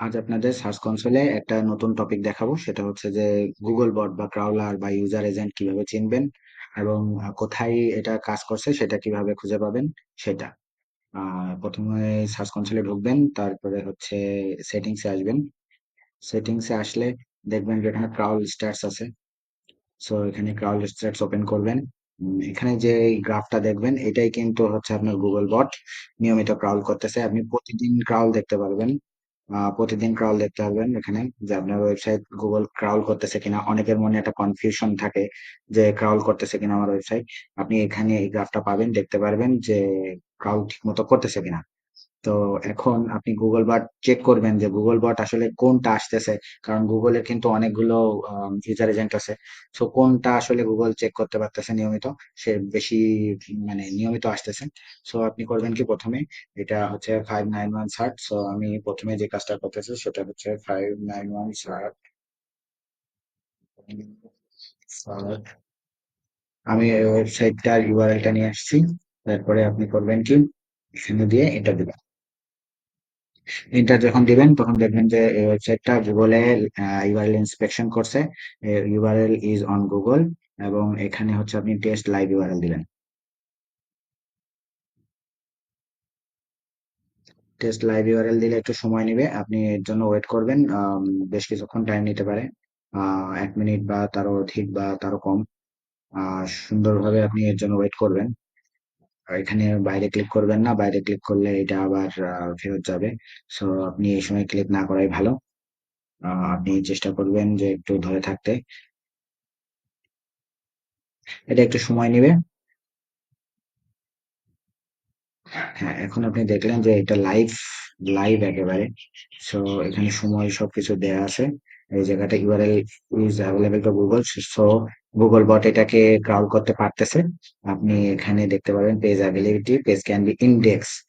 আজ আপনাদের সার্চ কনসোলে একটা নতুন টপিক দেখাবো। সেটা হচ্ছে যে গুগল বট বা ক্রাউলার বা ইউজার এজেন্ট কীভাবে চিনবেন এবং কোথায় এটা কাজ করছে, সেটা কীভাবে খুঁজে পাবেন, সেটা। প্রথমে সার্চ কনসোলে ঢুকবেন, তারপরে হচ্ছে সেটিংসে আসবেন। সেটিংসে আসলে দেখবেন যে এখানে ক্রাউল স্ট্যাটস আছে। সো এখানে ক্রাউল স্ট্যাটস ওপেন করবেন। এখানে যে গ্রাফটা দেখবেন, এটাই কিন্তু হচ্ছে আপনার গুগল বট নিয়মিত ক্রাউল করতেছে। আপনি প্রতিদিন ক্রাউল দেখতে পারবেন। প্রতিদিন ক্রাউল দেখতে পারবেন এখানে, যে আপনার ওয়েবসাইট গুগল ক্রাউল করতেছে কিনা। অনেকের মনে একটা কনফিউশন থাকে যে ক্রাউল করতেছে কিনা আমার ওয়েবসাইট আপনি এখানে এই গ্রাফটা পাবেন, দেখতে পারবেন যে ক্রাউল ঠিক মতো করতেছে কিনা। তো এখন আপনি গুগল বট চেক করবেন যে গুগল বট আসলে কোনটা আসতেছে, কারণ গুগলের কিন্তু অনেকগুলো ইউজার এজেন্ট আছে। সো কোনটা আসলে গুগল চেক করতে পারতেছে নিয়মিত? সে বেশি মানে নিয়মিত আসতেছে। সো আপনি করবেন কি প্রথমে? এটা হচ্ছে ফাইভ নাইন ওয়ান সার্ট সো আমি প্রথমে যে কাজটা করতেছি সেটা হচ্ছে ফাইভ নাইন ওয়ান সার্ট আমি ওয়েবসাইটটার ইউআরএলটা নিয়ে আসছি। তারপরে আপনি করবেন কি? এখানে দিয়ে এটা দিবেন এন্টার যখন দিবেন, তখন দেখবেন যে এই ওয়েবসাইটটা গুগলে ইউআরএল ইন্সপেকশন করছে। ইউআরএল ইজ অন গুগল এবং এখানে হচ্ছে আপনি টেস্ট লাইভ ইউআরএল দিবেন। টেস্ট লাইভ ইউআরএল দিলে একটু সময় নেবে, আপনি এর জন্য ওয়েট করবেন বেশ কিছুক্ষণ টাইম নিতে পারে। এক মিনিট বা তারও অধিক বা তারও কম। সুন্দরভাবে আপনি এর জন্য ওয়েট করবেন। এখানে বাইরে ক্লিক করবেন না। বাইরে ক্লিক করলে এটা আবার ফেরত যাবে। সো আপনি এই সময় ক্লিক না করাই ভালো। আপনি চেষ্টা করবেন যে একটু ধরে থাকতে। এটা একটু সময় নেবে। হ্যাঁ এখন আপনি দেখলেন যে এটা লাইভ লাইভ একেবারে। সো এখানে সময় সবকিছু দেয়া আছে। এই জায়গাটা URL is available to Google so Google bot এটাকে ক্রাউল করতে পারতেছে। আপনি এখানে দেখতে পাবেন page availability page can be indexed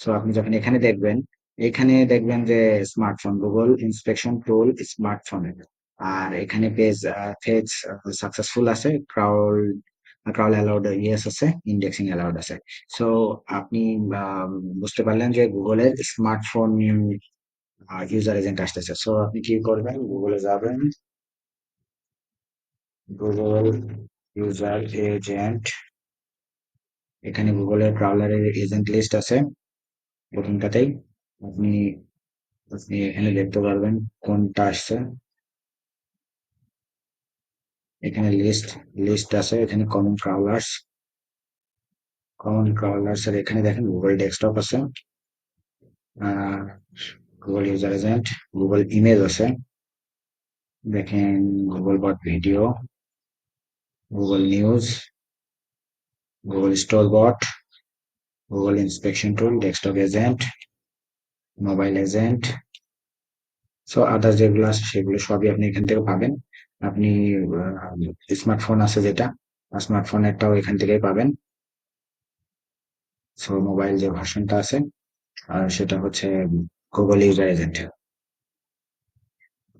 so আপনি যখন এখানে দেখবেন এখানে দেখবেন যে smartphone Google inspection tool smartphone আর এখানে পেজ পেজ সাকসেসফুল আছে ক্রাউল ক্রাউল অ্যালাউড ইয়েস আছে ইন্ডেক্সিং অ্যালাউড আছে। সো আপনি বুঝতে পারলেন যে গুগলের স্মার্টফোন ইউজার এজেন্ট আসতেছে। সো আপনি কি করবেন? গুগলে যাবেন। গুগল ইউজার এজেন্ট এখানে গুগলের ক্রাউলারের এজেন্ট লিস্ট আছে। প্রথমটাতেই আপনি আপনি এখানে দেখতে পারবেন কোনটা আসছে। এখানে লিস্ট লিস্ট আছে। এখানে কমন ক্রাউলার্স কমন ক্রাউলার্স এর এখানে দেখেন গুগল ডেস্কটপ আছে। Google user agent Google image আছে। দেখেন Google bot video Google news Google store bot Google inspection tool desktop agent mobile agent so others যেগুলো আছে, সেগুলো সবই আপনি এখান থেকে পাবেন। আপনি স্মার্টফোন আছে যেটা স্মার্টফোনেরটাও এখান থেকেই পাবেন। সো মোবাইল যে ভার্সনটা আছে, আর সেটা হচ্ছে গুগল ইউজার এজেন্ট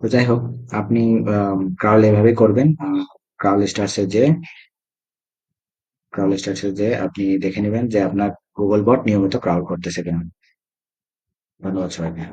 তো যাই হোক আপনি ক্রাউল এভাবে করবেন ক্রাউল স্টার্সে যে ক্রাউল স্টার্সে যে, আপনি দেখে নেবেন যে আপনার গুগল বট নিয়মিত ক্রাউল করতেছে কিনা। ধন্যবাদ সবাইকে।